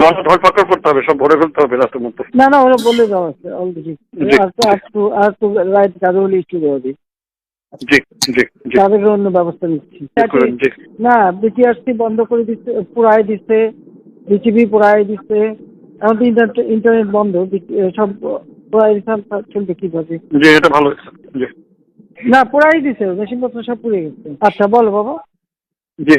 ধরপাকড় করতে হবে সব ভরে ফেলতে হবে রাতের মধ্যে। না না ওরা বলে দেওয়া আছে অলরেডি। আর তো আর তো আর তো রাইট কাজে হলে ইস্যু দেওয়া দিই তাদেরকে অন্য ব্যবস্থা নিচ্ছি। না বিটিআরসি বন্ধ করে দিচ্ছে পুরাই দিচ্ছে বিটিভি পুরাই দিচ্ছে। এখন তো ইন্টারনেট ইন্টারনেট বন্ধ সব পুরাই দিচ্ছে চলবে কীভাবে? জি এটা ভালো না পুরাই দিচ্ছে মেশিনপত্র সব পুড়ে গেছে। আচ্ছা বলো বাবা। জি।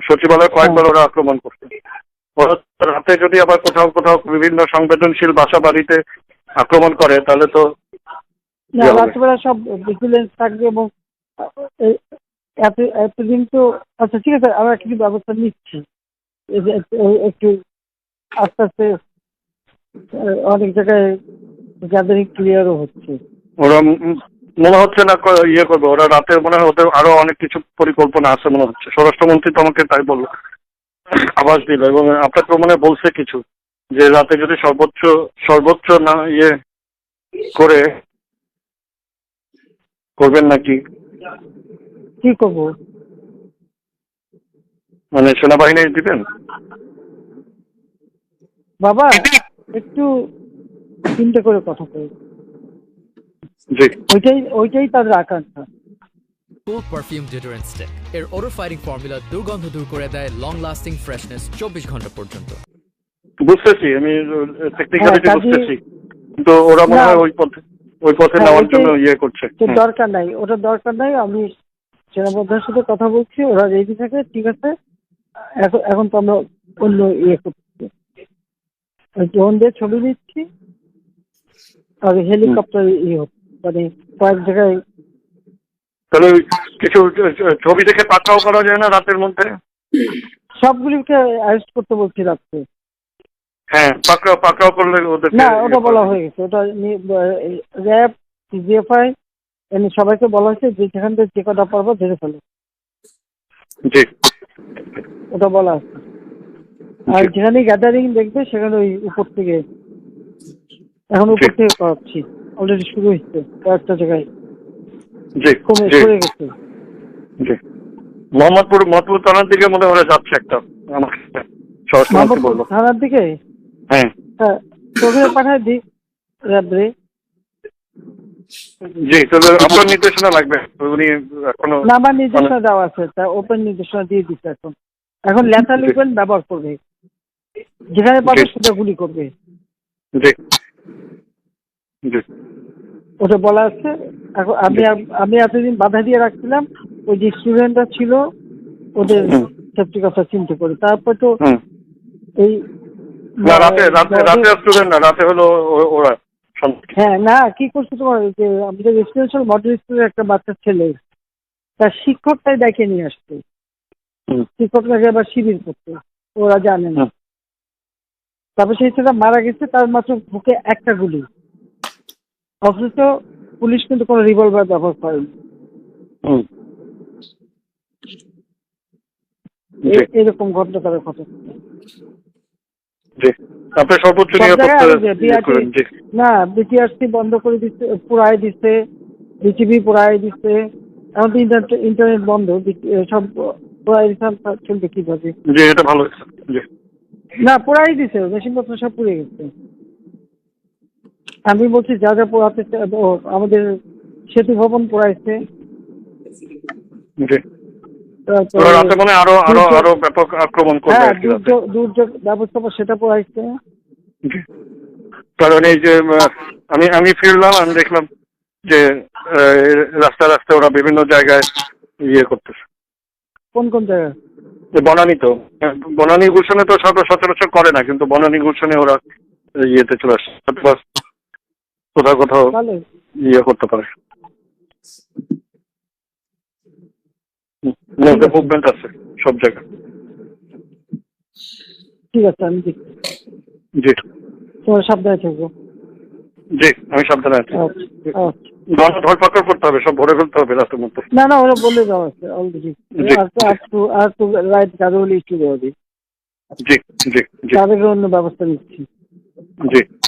সচিবালয় কয়েকবার ওরা আক্রমণ করছে। ওরা রাতে যদি আবার কোথাও কোথাও বিভিন্ন সংবেদনশীল বাসা বাড়িতে আক্রমণ করে তাহলে তো রাত্রিবেলা সব ভিজিলেন্স থাকবে এবং এতদিন তো আচ্ছা ঠিক আছে আমরা কিছু ব্যবস্থা নিচ্ছি। একটু- আস্তে আস্তে অনেক জায়গায় গ্যাদারিং ক্লিয়ারও হচ্ছে। ওরা মনে হচ্ছে না ইয়ে করবে। ওরা রাতে মনে হয় ওদের আরও অনেক কিছু পরিকল্পনা আছে মনে হচ্ছে। স্বরাষ্ট্রমন্ত্রী তো আমাকে তাই বলল। আভাস দিল এবং আপনাকে মনে বলছে কিছু যে রাতে যদি সর্বোচ্চ সর্বোচ্চ না ইয়ে করে করবেন নাকি? কি করব? মানে সেনাবাহিনী দিবেন? বাবা একটু চিন্তা করে কথা কই। জি ওইটাই ওইটাই তাদের আকাঙ্ক্ষা। কুল পারফিউম ডিওডোরেন্ট স্টিক এর ওডর ফাইটিং ফর্মুলা দুর্গন্ধ দূর করে দেয় লং লাস্টিং ফ্রেশনেস চব্বিশ ঘণ্টা পর্যন্ত। বুঝতেছি আমি টেকনিক্যালিটি বুঝতেছি। কিন্তু ওরা মনে হয় ওই পথে ওই পথে হ্যাঁ, নেওয়ার জন্য ইয়ে করছে। তো দরকার নাই ওটা দরকার নাই আমি সেনাবদ্ধার সাথে কথা বলছি ওরা রেডি থাকে ঠিক আছে। এখন এখন তো আমরা অন্য ইয়ে করছি। ড্রোন দিয়ে ছবি নিচ্ছি আর হেলিকপ্টার ইয়ে হচ্ছে। মানে কয়েক জায়গায় তাহলে কিছু ছবি দেখে পাকড়াও করা যায় না রাতের মধ্যে? সবগুলিকে অ্যারেস্ট করতে বলছি রাত্রে। হ্যাঁ পাকড়াও পাকড়াও করলে ওদের না ওটা বলা হয়ে গেছে। ওটা র্যাব সিজিএফআই এমনি সবাইকে বলা হয়েছে যে যেখান থেকে যে কটা পারব ধরে ফেলো। জি। ওটা বলা আছে আর যেখানে গ্যাদারিং দেখবে সেখানে ওই উপর থেকে এখন উপর থেকে করাচ্ছি। অলরেডি শুরু হয়েছে কয়েকটা জায়গায়। জি কমে জি। সরে গেছে। জি। মোহাম্মদপুর মোহাম্মদপুর থানার দিকে মনে হয় যাচ্ছে একটা। আমাকে স্বরাষ্ট্রমন্ত্রী বলল। থানার দিকে? হ্যাঁ। হ্যাঁ তোকে পাঠায় দিই র্যাবরে জি আপনার নির্দেশনা লাগবে। উনি এখনও না আমার নির্দেশনা দেওয়া আছে। তা ওপেন নির্দেশনা দিয়ে দিচ্ছে এখন। ব্যবহার করবে। যেখানে পাবে সেটা গুলি করবে। জি। জি। ওটা বলা আছে এখন আমি আমি এতদিন বাধা দিয়ে রাখছিলাম ওই যে স্টুডেন্টরা ছিল ওদের। সেফটি কথা চিন্তা করে। তারপর তো এই না রাতে রাতে রাতে স্টুডেন্ট না রাতে হলো ওরা হ্যাঁ না কি করছে তোমার যে আমাদের রেসিডেন্সিয়াল মডেল স্কুলের একটা বাচ্চা ছেলে। তার শিক্ষকটাই ডেকে নিয়ে আসতো। শিক্ষকটাকে আবার শিবির করতো। ওরা জানে না। তারপর সেই ছেলেটা মারা গেছে তার মাত্র বুকে একটা গুলি। অথচ পুলিশ কিন্তু কোনো রিভলভার ব্যবহার করেনি। এরকম ঘটনা সর্বোচ্চ ওই যে ইয়ে না বিটিআরসি বন্ধ করে দিচ্ছে পুরাই দিচ্ছে বিটিভি পুরাই দিচ্ছে এখন তো ইন্টারনেট বন্ধ সব পুরাই দিচ্ছে চলবে কীভাবে? এটা ভালো। না পুরাই দিচ্ছে মেশিনপত্র সব পুড়ে গেছে। আমি বলছি যা যা পোড়াতে আমাদের সেতু ভবন পোড়াইছে রাতে মানে আরও আরও আরও ব্যাপক আক্রমণ করবে হ্যাঁ দুর্যোগ ব্যবস্থাপনা সেটা পোড়াইছে। কারণ এই যে আমি আমি ফিরলাম আমি দেখলাম যে আহ, রাস্তা রাস্তায় ওরা বিভিন্ন জায়গায় ইয়ে করতেছে। কোন কোন জায়গায় বনানি তো। আহ, বনানি গুলশনে তো সব সচরাচর করে না কিন্তু বনানী গুলশনে ওরা ইয়েতে চলে আসে। অথবা কোথাও কোথাও ইয়ে করতে পারে। মুভমেন্ট আছে সব জায়গায়। ঠিক আছে আমি দেখছি। জি। তোমার সাবধানে থেকো জি আমি সাবধানে আছি। আচ্ছা আচ্ছা। গণ ধরপাকড় করতে হবে সব ভরে ফেলতে হবে রাতের মধ্যে। না না ওরা বলে দেওয়া আছে অলরেডি আর তো আর তো আর তো রাইট কাজে লিস্ট দেওয়া দিই। জি জি জি। তাদেরকে অন্য ব্যবস্থা নিচ্ছি। জি। আচ্ছা